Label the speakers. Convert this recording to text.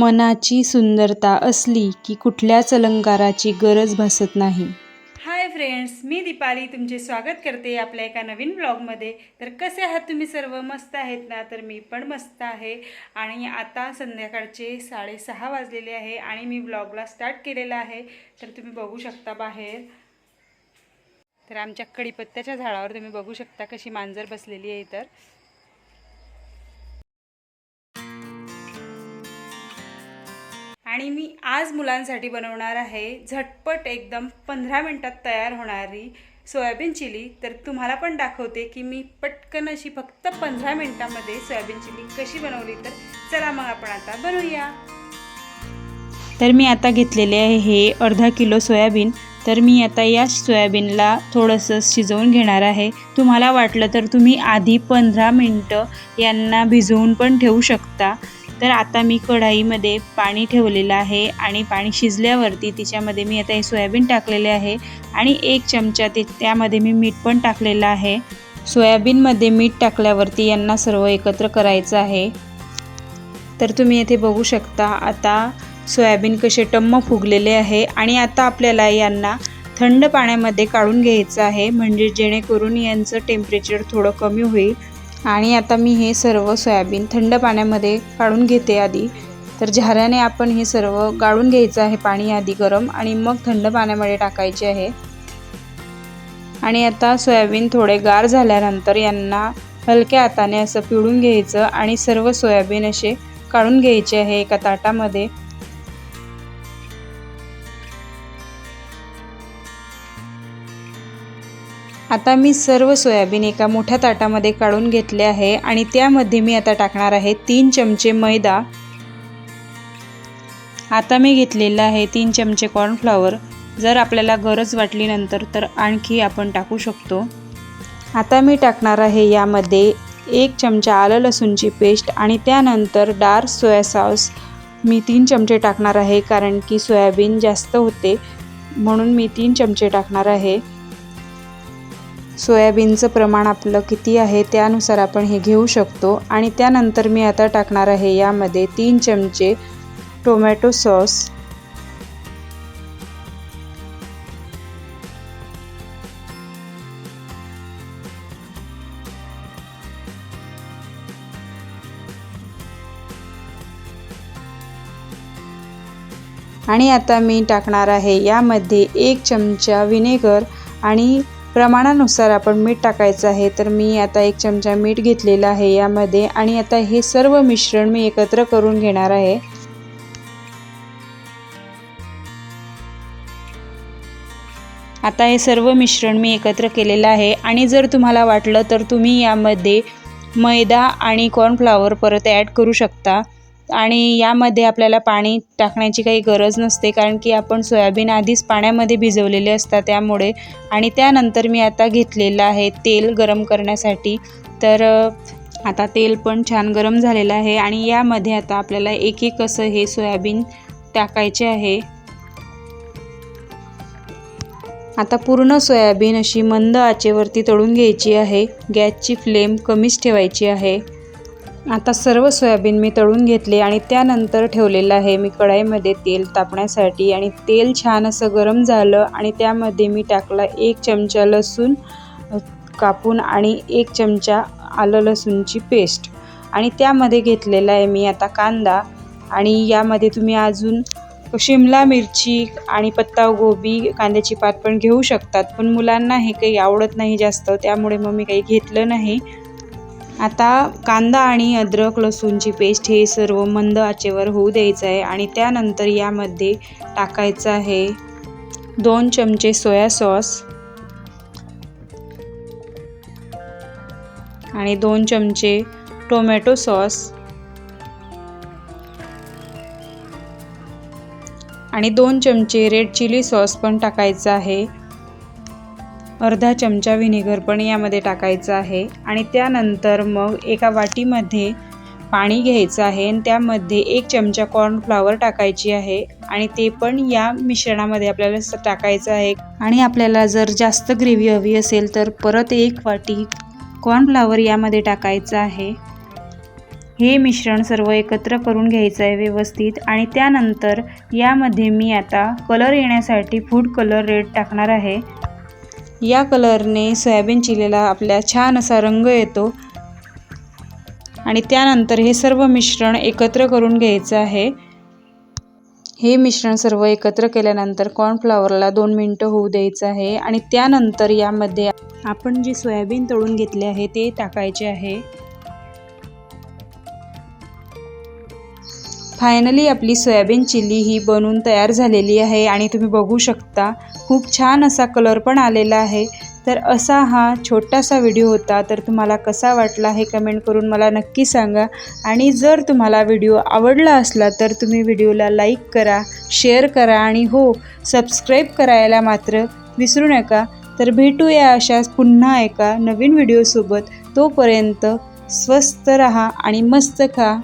Speaker 1: मनाची सुंदरता असली की कुठल्याच अलंकाराची गरज भासत नाही.
Speaker 2: हाय फ्रेंड्स मी दीपाली तुमचे स्वागत करते आपल्या एका नवीन ब्लॉगमध्ये. तर कसे आहात तुम्ही सर्व? मस्त आहेत ना? तर मी पण मस्त आहे. आणि आता संध्याकाळचे साडेसहा वाजलेले आहे आणि मी ब्लॉगला स्टार्ट केलेला आहे. तर तुम्ही बघू शकता बाहेर. तर आमच्या कडीपत्त्याच्या झाडावर तुम्ही बघू शकता कशी मांजर बसलेली आहे तर आणि मी आज मुलांसाठी बनवणार आहे झटपट एकदम पंधरा मिनटात तयार होणारी सोयाबीन चिली. तर तुम्हाला पण दाखवते की मी पटकन अशी फक्त पंधरा मिनटामध्ये सोयाबीन चिली कशी बनवली तर चला मग आपण आता बनवूया.
Speaker 1: तर मी आता घेतलेले आहे हे अर्धा किलो सोयाबीन. तर मी आता या सोयाबीनला थोडंसं शिजवून घेणार आहे. तुम्हाला वाटलं तर तुम्ही आधी पंधरा मिनटं यांना भिजवून पण ठेवू शकता. तर आता मी कढाईमध्ये पाणी ठेवलेलं आहे आणि पाणी शिजल्यावरती तिच्यामध्ये मी आता हे सोयाबीन टाकलेले आहे आणि एक चमचा ते त्यामध्ये मी मीठ पण टाकलेलं आहे. सोयाबीनमध्ये मीठ टाकल्यावरती यांना सर्व एकत्र करायचं आहे. तर तुम्ही येथे बघू शकता आता सोयाबीन कसे टम्म फुगलेले आहे आणि आता आपल्याला यांना थंड पाण्यामध्ये काढून घ्यायचं आहे म्हणजे जेणेकरून यांचं टेम्परेचर थोडं कमी होईल. आणि आता मी हे सर्व सोयाबीन थंड पाण्यामध्ये काढून घेते आधी. तर झाऱ्याने आपण हे सर्व गाळून घ्यायचं आहे पाणी आधी गरम आणि मग थंड पाण्यामध्ये टाकायचे आहे. आणि आता सोयाबीन थोडे गार झाल्यानंतर यांना हलक्या हाताने असं पिळून घ्यायचं आणि सर्व सोयाबीन असे काढून घ्यायचे आहे एका ताटामध्ये. आता मी सर्व सोयाबीन एका मोठ्या ताटामध्ये काढून घेतले आहे आणि त्यामध्ये मी आता टाकणार आहे तीन चमचे मैदा. आता मी घेतलेला आहे तीन चमचे कॉर्नफ्लॉवर जर आपल्याला गरज वाटली नंतर तर आणखी आपण टाकू शकतो. आता मी टाकणार आहे यामध्ये एक चमचा आलं लसूणची पेस्ट आणि त्यानंतर डार्क सोया सॉस. मी तीन चमचे टाकणार आहे कारण की सोयाबीन जास्त होते म्हणून मी तीन चमचे टाकणार आहे. सोयाबीनचं प्रमाण आपलं किती आहे त्यानुसार आपण हे घेऊ शकतो. आणि त्यानंतर मी आता टाकणार आहे यामध्ये तीन चमचे टोमॅटो सॉस. आणि आता मी टाकणार आहे यामध्ये एक चमचा विनेगर आणि प्रमाणानुसार आपण मीठ टाकायचं आहे तर मी आता एक चमचा मीठ घेतलेलं आहे यामध्ये आणि आता हे सर्व मिश्रण मी एकत्र करून घेणार आहे. आता हे सर्व मिश्रण मी एकत्र केलेलं आहे आणि जर तुम्हाला वाटलं तर तुम्ही यामध्ये मैदा आणि कॉर्नफ्लावर परत ॲड करू शकता. आणि यामध्ये आपल्याला पाणी टाकण्याची काही गरज नसते कारण की आपण सोयाबीन आधीच पाण्यामध्ये भिजवलेले असतात त्यामुळे. आणि त्यानंतर मी आता घेतलेलं आहे तेल गरम करण्यासाठी. तर आता तेल पण छान गरम झालेलं आहे आणि यामध्ये आता आपल्याला एक एक असं हे सोयाबीन टाकायचे आहे. आता पूर्ण सोयाबीन अशी मंद आचेवरती तळून घ्यायची आहे. गॅसची फ्लेम कमीच ठेवायची आहे. आता सर्व सोयाबीन मी तळून घेतले आणि त्यानंतर ठेवलेलं आहे मी कढाईमध्ये तेल तापण्यासाठी आणि तेल छान असं गरम झालं आणि त्यामध्ये मी टाकला एक चमचा लसूण कापून आणि एक चमचा आलं लसूणची पेस्ट. आणि त्यामध्ये घेतलेला आहे मी आता कांदा आणि यामध्ये तुम्ही अजून शिमला मिरची आणि पत्तागोबी कांद्याची पात पण घेऊ शकतात. पण मुलांना हे काही आवडत नाही जास्त त्यामुळे मग मी काही घेतलं नाही. आता कांदा आणि अद्रक लसूणची पेस्ट हे सर्व मंद आचेवर होऊ द्यायचं आहे आणि त्यानंतर यामध्ये टाकायचं आहे दोन चमचे सोया सॉस आणि दोन चमचे टोमॅटो सॉस आणि दोन चमचे रेड चिली सॉस पण टाकायचं आहे. अर्धा चमचा व्हिनेगर पण यामध्ये टाकायचं आहे. आणि त्यानंतर मग एका वाटीमध्ये पाणी घ्यायचं आहे आणि त्यामध्ये एक चमचा कॉर्नफ्लावर टाकायची आहे. आणि ते पण या मिश्रणामध्ये आपल्याला टाकायचं आहे. आणि आपल्याला जर जास्त ग्रेव्ही हवी असेल तर परत एक वाटी कॉर्नफ्लावर यामध्ये टाकायचं आहे. हे मिश्रण सर्व एकत्र करून घ्यायचं आहे व्यवस्थित. आणि त्यानंतर यामध्ये मी आता कलर येण्यासाठी फूड कलर रेड टाकणार आहे. या कलरने सोयाबीन चिलीला आपल्या छान असा रंग येतो. आणि त्यानंतर हे सर्व मिश्रण एकत्र करून घ्यायचं आहे. हे मिश्रण सर्व एकत्र केल्यानंतर कॉर्नफ्लॉवरला दोन मिनटं होऊ द्यायचं आहे. आणि त्यानंतर यामध्ये आपण जे सोयाबीन तळून घेतले आहे ते टाकायचे आहे. फायनली आपली सोयाबीन चिली ही बनून तयार झालेली आहे आणि तुम्ही बघू शकता खूप छान असा कलर पण आलेला आहे. तर असा हा छोटासा व्हिडिओ होता. तर तुम्हाला कसा वाटला हे कमेंट करून मला नक्की सांगा. आणि जर तुम्हाला व्हिडिओ आवडला असला तर तुम्ही व्हिडिओला लाईक करा शेअर करा आणि हो सबस्क्राईब करायला मात्र विसरू नका. तर भेटूया अशाच पुन्हा एका नवीन व्हिडिओसोबत तोपर्यंत स्वस्त रहा आणि मस्त खा.